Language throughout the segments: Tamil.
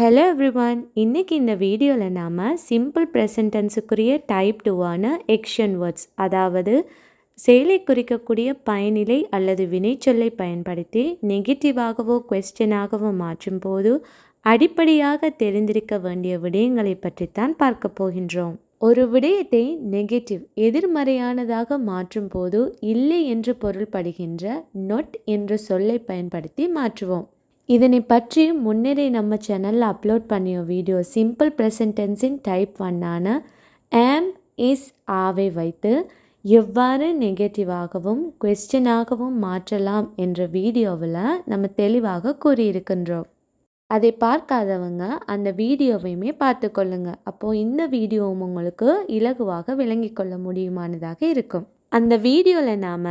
ஹலோ எவ்ரிவான் இன்னைக்கு இந்த வீடியோவில் நாம் சிம்பிள் ப்ரெசன்டென்ஸுக்குரிய டைப் டூவான எக்ஷன் வேர்ட்ஸ் அதாவது செயலை குறிக்கக்கூடிய பயனிலை அல்லது வினைச்சொல்லை பயன்படுத்தி நெகட்டிவாகவோ கொஸ்டினாகவோ மாற்றும் போது அடிப்படையாக தெரிந்திருக்க வேண்டிய விடயங்களை பற்றித்தான் பார்க்க போகின்றோம். ஒரு விடயத்தை நெகட்டிவ் எதிர்மறையானதாக மாற்றும் போது இல்லை என்று பொருள்படுகின்ற நொட் என்ற சொல்லை பயன்படுத்தி மாற்றுவோம். இதனை பற்றி முன்னரே நம்ம சேனலில் அப்லோட் பண்ணிய வீடியோ சிம்பிள் ப்ரெசன்டென்ஸின் டைப் ஒன்னான ஆம் இஸ் ஆவை வைத்து எவ்வாறு நெகட்டிவாகவும் கொஸ்டினாகவும் மாற்றலாம் என்ற வீடியோவில் நம்ம தெளிவாக கூறியிருக்கின்றோம். அதை பார்க்காதவங்க அந்த வீடியோவையுமே பார்த்து கொள்ளுங்க. அப்போது இந்த வீடியோவும் உங்களுக்கு இலகுவாக விளங்கி கொள்ள முடியுமானதாக இருக்கும். அந்த வீடியோவில் நாம்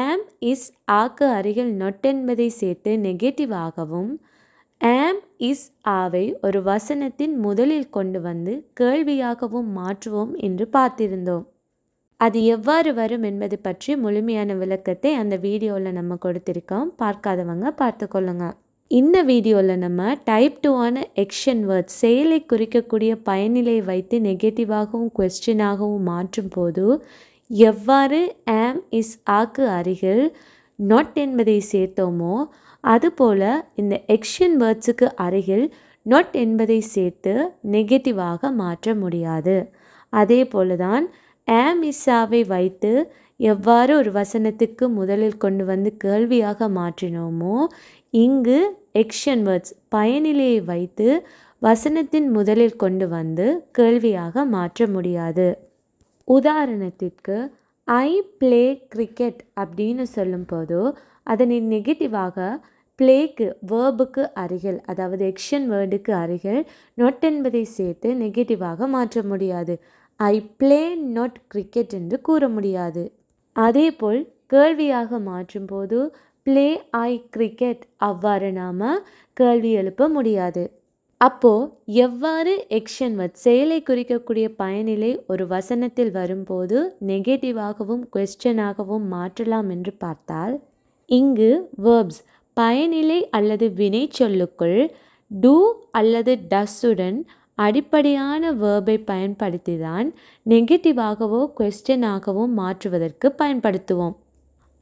ஆம் இஸ் ஆக்கு அருகில் நொட் என்பதை சேர்த்து நெகட்டிவாகவும் ஆம் இஸ் ஆவை ஒரு வசனத்தின் முதலில் கொண்டு வந்து கேள்வியாகவும் மாற்றுவோம் என்று பார்த்திருந்தோம். அது எவ்வாறு வரும் என்பது பற்றி முழுமையான விளக்கத்தை அந்த வீடியோவில் நம்ம கொடுத்துருக்கோம். பார்க்காதவங்க பார்த்துக்கொள்ளுங்க இந்த வீடியோவில் நம்ம டைப் டூவான எக்ஷன் வேர்ட் செயலை குறிக்கக்கூடிய பயனிலை வைத்து நெகட்டிவாகவும் கொஸ்டினாகவும் மாற்றும் போது எவ்வாறு ஆம் இஸ் ஆக்கு அருகில் நொட் என்பதை சேர்த்தோமோ அதுபோல் இந்த எக்ஷன் வேர்ட்ஸுக்கு அருகில் நொட் என்பதை சேர்த்து நெகட்டிவாக மாற்ற முடியாது. அதே போல தான் ஆம் இஸ்ஸாவை வைத்து எவ்வாறு ஒரு வசனத்துக்கு முதலில் கொண்டு வந்து கேள்வியாக மாற்றினோமோ இங்கு எக்ஷன் வேர்ட்ஸ் பயனிலையை வைத்து வசனத்தின் முதலில் கொண்டு வந்து கேள்வியாக மாற்ற முடியாது. உதாரணத்திற்கு ஐ ப்ளே கிரிக்கெட் அப்படின்னு சொல்லும்போது அதனை நெகட்டிவாக ப்ளேக்கு வேர்புக்கு அருகில் அதாவது எக்ஷன் வேர்டுக்கு அருகில் நொட் என்பதை சேர்த்து நெகட்டிவாக மாற்ற முடியாது. ஐ ப்ளே நொட் கிரிக்கெட் என்று கூற முடியாது. அதேபோல் கேள்வியாக மாற்றும்போது ப்ளே ஐ கிரிக்கெட் அவ்வாறு நாம் கேள்வி எழுப்ப முடியாது. அப்போது எவ்வாறு எக்ஷன் வத் செயலை குறிக்கக்கூடிய பயனிலை ஒரு வசனத்தில் வரும்போது நெகட்டிவாகவும் கொஸ்டனாகவும் மாற்றலாம் என்று பார்த்தால் இங்கு வேர்ப்ஸ் பயனிலை அல்லது வினை சொல்லுக்குள் டூ அல்லது டஸ்ஸுடன் அடிப்படையான வேர்பை பயன்படுத்தி தான் நெகட்டிவாகவோ கொஸ்டனாகவோ மாற்றுவதற்கு பயன்படுத்துவோம்.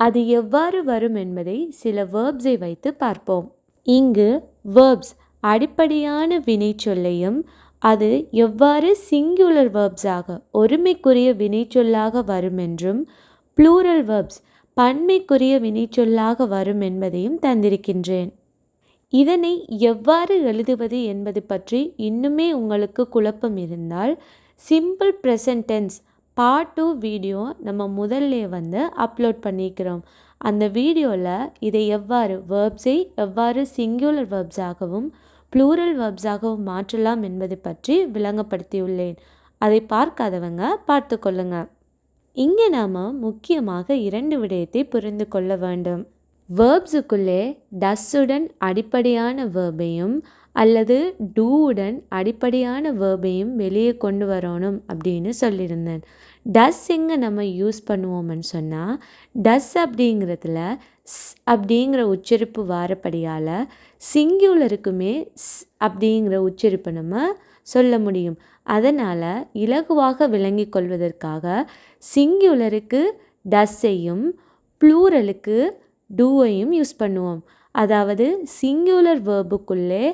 அது எவ்வாறு வரும் என்பதை சில வேர்ப்ஸை வைத்து பார்ப்போம். இங்கு வேர்ப்ஸ் அடிப்படையான வினைச்சொல்லையும் அது எவ்வாறு சிங்குலர் வேர்ப்ஸாக ஒருமைக்குரிய வினைச்சொல்லாக வரும் என்றும் ப்ளூரல் வேர்ப்ஸ் பன்மைக்குரிய வினைச்சொல்லாக வரும் என்பதையும் தந்திருக்கின்றேன். இதனை எவ்வாறு எழுதுவது என்பது பற்றி இன்னுமே உங்களுக்கு குழப்பம் இருந்தால் simple present tense part two video நம்ம முதல்ல வந்து அப்லோட் பண்ணிக்கிறோம். அந்த வீடியோவில் இதை எவ்வாறு வேர்ப்ஸை எவ்வாறு சிங்குலர் வேர்ப்ஸாகவும் ப்ளூரல் வேர்ப்ஸாகவும் மாற்றலாம் என்பது பற்றி விளங்கப்படுத்தியுள்ளேன். அதை பார்க்காதவங்க பார்த்து கொள்ளுங்க. இங்கே நாம் முக்கியமாக இரண்டு விடயத்தை புரிந்து கொள்ள வேண்டும். வேர்ப்ஸுக்குள்ளே டஸ்ஸுடன் அடிப்படையான வேர்பையும் அல்லது டூவுடன் அடிப்படையான வேர்பையும் வெளியே கொண்டு வரணும் அப்படின்னு சொல்லியிருந்தேன். டஸ் எங்கே நம்ம யூஸ் பண்ணுவோம்னு சொன்னால் டஸ் அப்படிங்கிறதுல ஸ் அப்படிங்கிற உச்சரிப்பு வாரப்படியால் சிங்கியுலருக்குமே ஸ் அப்படிங்கிற உச்சரிப்பு நம்ம சொல்ல முடியும். அதனால் இலகுவாக விளங்கி கொள்வதற்காக சிங்கியுலருக்கு டஸ்ஸையும் ப்ளூரலுக்கு டூவையும் யூஸ் பண்ணுவோம். அதாவது சிங்குலர் வேர்புக்குள்ளே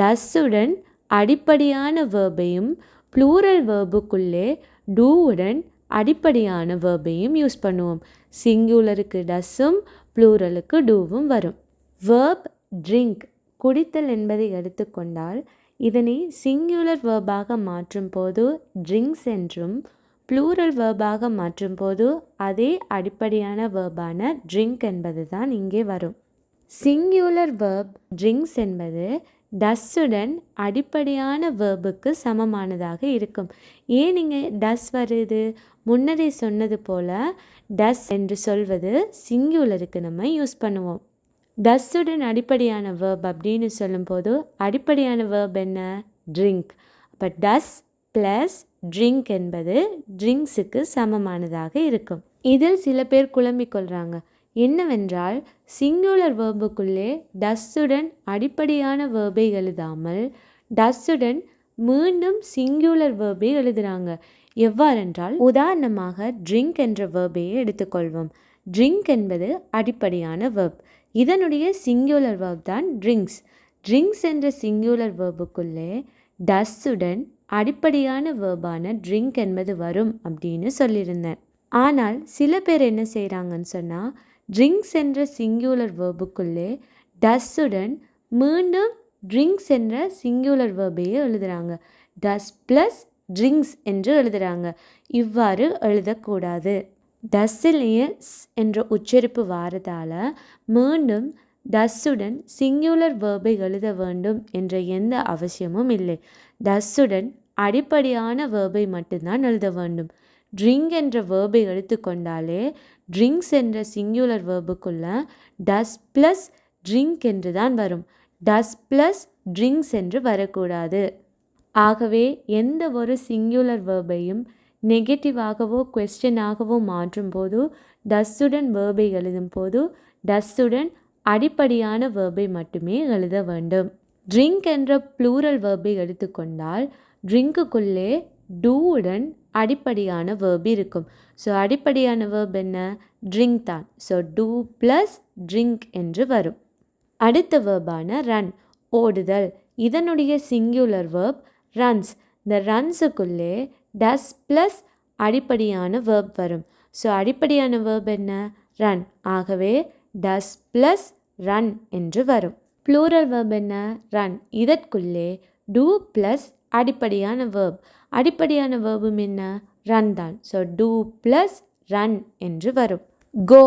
டஸ்ஸுடன் அடிப்படையான வேர்பையும் ப்ளூரல் வேர்புக்குள்ளே டூவுடன் அடிப்படையான வேர்பையும் யூஸ் பண்ணுவோம். சிங்குலருக்கு டஸ்ஸும் ப்ளூரலுக்கு டூவும் வரும். வேர்ப் ட்ரிங்க் குடித்தல் என்பதை எடுத்துக்கொண்டால் இதனை சிங்குலர் வேர்பாக மாற்றும் போது ட்ரிங்க்ஸ் என்றும் ப்ளூரல் வேர்பாக மாற்றும் போது அதே அடிப்படையான வேர்பான ட்ரிங்க் என்பது தான் இங்கே வரும். சிங்குலர் வேர்ப் ட்ரிங்க்ஸ் என்பது டஸ்ஸுடன் அடிப்படையான வேர்புக்கு சமமானதாக இருக்கும். ஏன் இங்கே டஸ் வருது? முன்னரே சொன்னது போல் டஸ் என்று சொல்வது சிங்குலருக்கு நம்ம யூஸ் பண்ணுவோம். டஸ்ஸுடன் அடிப்படையான வேர்ப் அப்படின்னு சொல்லும்போது அடிப்படையான வேர்ப் என்ன? ட்ரிங்க் அப்போ டஸ் ப்ளஸ் ட்ரிங்க் என்பது ட்ரிங்க்ஸுக்கு சமமானதாக இருக்கும். இதில் சில பேர் குழம்பிக் கொள்கிறாங்க என்னவென்றால் சிங்குலர் வேர்புக்குள்ளே டஸ்ஸுடன் அடிப்படையான வேர்பை எழுதாமல் டஸ்ஸுடன் மீண்டும் சிங்குலர் வேர்பை எழுதுகிறாங்க எவ்வாறென்றால் உதாரணமாக ட்ரிங்க் என்ற வேர்பையே எடுத்துக்கொள்வோம். ட்ரிங்க் என்பது அடிப்படையான வேர்ப் இதனுடைய சிங்குலர் வேர்ப் தான் ட்ரிங்க்ஸ் ட்ரிங்க்ஸ் என்ற சிங்குலர் வேர்புக்குள்ளே டஸ்ஸுடன் அடிப்படையான வேர்பான ட்ரிங்க் என்பது வரும் அப்படின்னு சொல்லியிருந்தேன். ஆனால் சில பேர் என்ன செய்கிறாங்கன்னு சொன்னால் ட்ரிங்க்ஸ் என்ற சிங்குலர் வேர்புக்குள்ளே டஸ்ஸுடன் மீண்டும் ட்ரிங்க்ஸ் என்ற சிங்குலர் வேர்பையே எழுதுகிறாங்க டஸ் ப்ளஸ் ட்ரிங்க்ஸ் என்று எழுதுகிறாங்க இவ்வாறு எழுதக்கூடாது. டஸ்ஸிலியஸ் என்ற உச்சரிப்பு வாரதால் மீண்டும் டஸ்ஸுடன் சிங்குலர் வேர்பை எழுத வேண்டும் என்ற எந்த அவசியமும் இல்லை. டஸ்ஸுடன் அடிப்படையான வேர்பை மட்டும்தான் எழுத வேண்டும். ட்ரிங்க் என்ற வேர்பை எடுத்துக்கொண்டாலே ட்ரிங்க்ஸ் என்ற சிங்குலர் வேர்புக்குள்ள டஸ் ப்ளஸ் ட்ரிங்க் என்று தான் வரும். டஸ் ப்ளஸ் ட்ரிங்க்ஸ் என்று வரக்கூடாது. ஆகவே எந்த ஒரு சிங்குலர் வேர்பையும் நெகட்டிவாகவோ கொஸ்டினாகவோ மாற்றும் போது டஸ்ஸுடன் வேர்பை எழுதும் போது டஸ்ஸுடன் அடிப்படையான வேர்பை மட்டுமே எழுத வேண்டும். ட்ரிங்க் என்ற ப்ளூரல் வேர்பை எடுத்துக்கொண்டால் ட்ரிங்க்குள்ளே டூவுடன் அடிப்படையான வேர்ப் இருக்கும். ஸோ அடிப்படையான வேர்ப் என்ன? ட்ரிங்க் தான். ஸோ டூ ப்ளஸ் ட்ரிங்க் என்று வரும். அடுத்த வேர்பான ரன் ஓடுதல். இதனுடைய சிங்குலர் வேர்ப் ரன்ஸ் இந்த ரன்ஸுக்குள்ளே டஸ் ப்ளஸ் அடிப்படையான வேர்ப் வரும். ஸோ அடிப்படையான வேர்ப் என்ன? ரன் ஆகவே டஸ் ப்ளஸ் ரன் என்று வரும். ப்ளூரல் வேர்ப் என்ன? ரன் இதற்குள்ளே டூ ப்ளஸ் அடிப்படையான வேர்ப் அடிப்படையான வேர்பும் என்ன? ரன் தான். ஸோ டூ ப்ளஸ் ரன் என்று வரும். கோ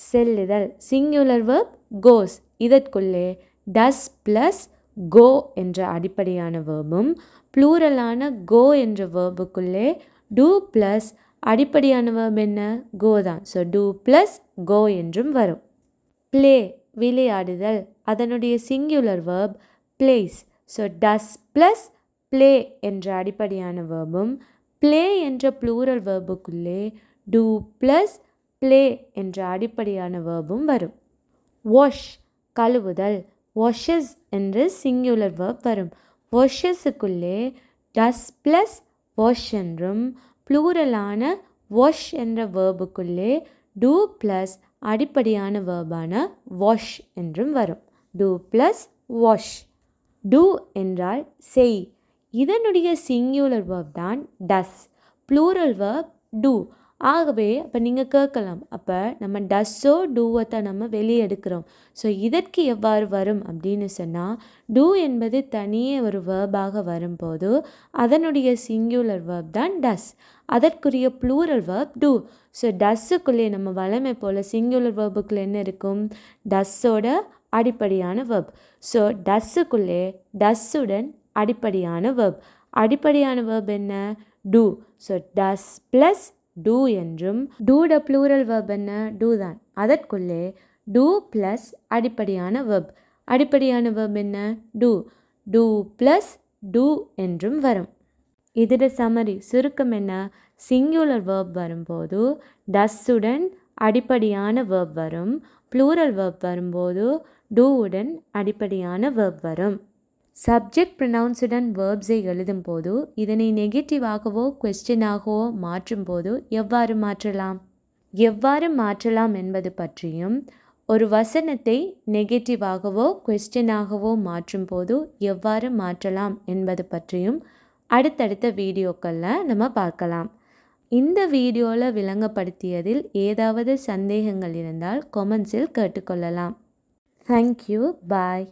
செல்லுதல். சிங்குலர் வேர்ப் கோஸ் இதற்குள்ளே டஸ் ப்ளஸ் கோ என்ற அடிப்படையான வேர்பும் ப்ளூரலான கோ என்ற வேர்புக்குள்ளே டூ ப்ளஸ் அடிப்படையான வேர்ப் என்ன? கோ தான். ஸோ டூ ப்ளஸ் கோ என்றும் வரும். ப்ளே விளையாடுதல் அதனுடைய singular verb plays so does plus play என்ற அடிப்படையான வேர்பும் ப்ளே என்ற ப்ளூரல் வேர்புக்குள்ளே டூ ப்ளஸ் ப்ளே என்ற அடிப்படையான வேர்பும் வரும். வாஷ் கழுவுதல் வாஷஸ் என்று சிங்குலர் வேர்ப் வரும். வாஷஸுக்குள்ளே டஸ் ப்ளஸ் வாஷ் என்றும் ப்ளூரலான வாஷ் என்ற வேர்புக்குள்ளே டூ ப்ளஸ் அடிப்படையான வேர்பான வாஷ் என்றும் வரும். டூ ப்ளஸ் வாஷ் டூ என்றால் செய். இதனுடைய சிங்குலர் வேர்ப் தான் டஸ் ப்ளூரல் வேர்ப் டூ ஆகவே அப்போ நீங்கள் கேட்கலாம். அப்போ நம்ம டஸ்ஸோ டூவை தான் நம்ம வெளியே எடுக்கிறோம் ஸோ இதற்கு எவ்வாறு வரும் அப்படின்னு சொன்னால் டூ என்பது தனியே ஒரு வேர்பாக வரும்போது அதனுடைய சிங்குலர் வேர்ப் தான் டஸ் அதற்குரிய ப்ளூரல் வேர்ப் டூ ஸோ டஸ்ஸுக்குள்ளே நம்ம வளமை போல் சிங்குலர் வேர்புக்குள்ளே என்ன இருக்கும்? டஸ்ஸோட அடிப்படையான வேர்ப் ஸோ டஸ்ஸுக்குள்ளே டஸ்ஸுடன் அடிப்படையான வேர்ப் அடிப்படையான வேர்ப் என்ன? Do so does plus do என்றும் டூட ப்ளூரல் வெர்ப் என்ன? டூ தான். அதற்குள்ளே டூ ப்ளஸ் அடிப்படையான வெர்ப் அடிப்படையான வேர்ப் என்ன? டூ டூ ப்ளஸ் டூ என்றும் வரும். இதோட சமரி சுருக்கம் என்ன? சிங்குலர் வேர்ப் வரும்போது டஸ்ஸுடன் அடிப்படையான வேர்ப் வரும். ப்ளூரல் வேர்ப் வரும்போது டூவுடன் அடிப்படையான வேர்ப் வரும். சப்ஜெக்ட் ப்ரனவுன்ஸுடன் வேர்ப்ஸை எழுதும் போது இதனை நெகட்டிவாகவோ கொஸ்டினாகவோ மாற்றும் போது எவ்வாறு மாற்றலாம்? எவ்வாறு மாற்றலாம் என்பது பற்றியும் ஒரு வசனத்தை நெகட்டிவாகவோ கொஸ்டினாகவோ மாற்றும் போது எவ்வாறு மாற்றலாம் என்பது பற்றியும் அடுத்தடுத்த வீடியோக்களில் நம்ம பார்க்கலாம். இந்த வீடியோவில் விளங்கப்படுத்தியதில் ஏதாவது சந்தேகங்கள் இருந்தால் கொமெண்ட்ஸில் கேட்டுக்கொள்ளலாம். Thank you bye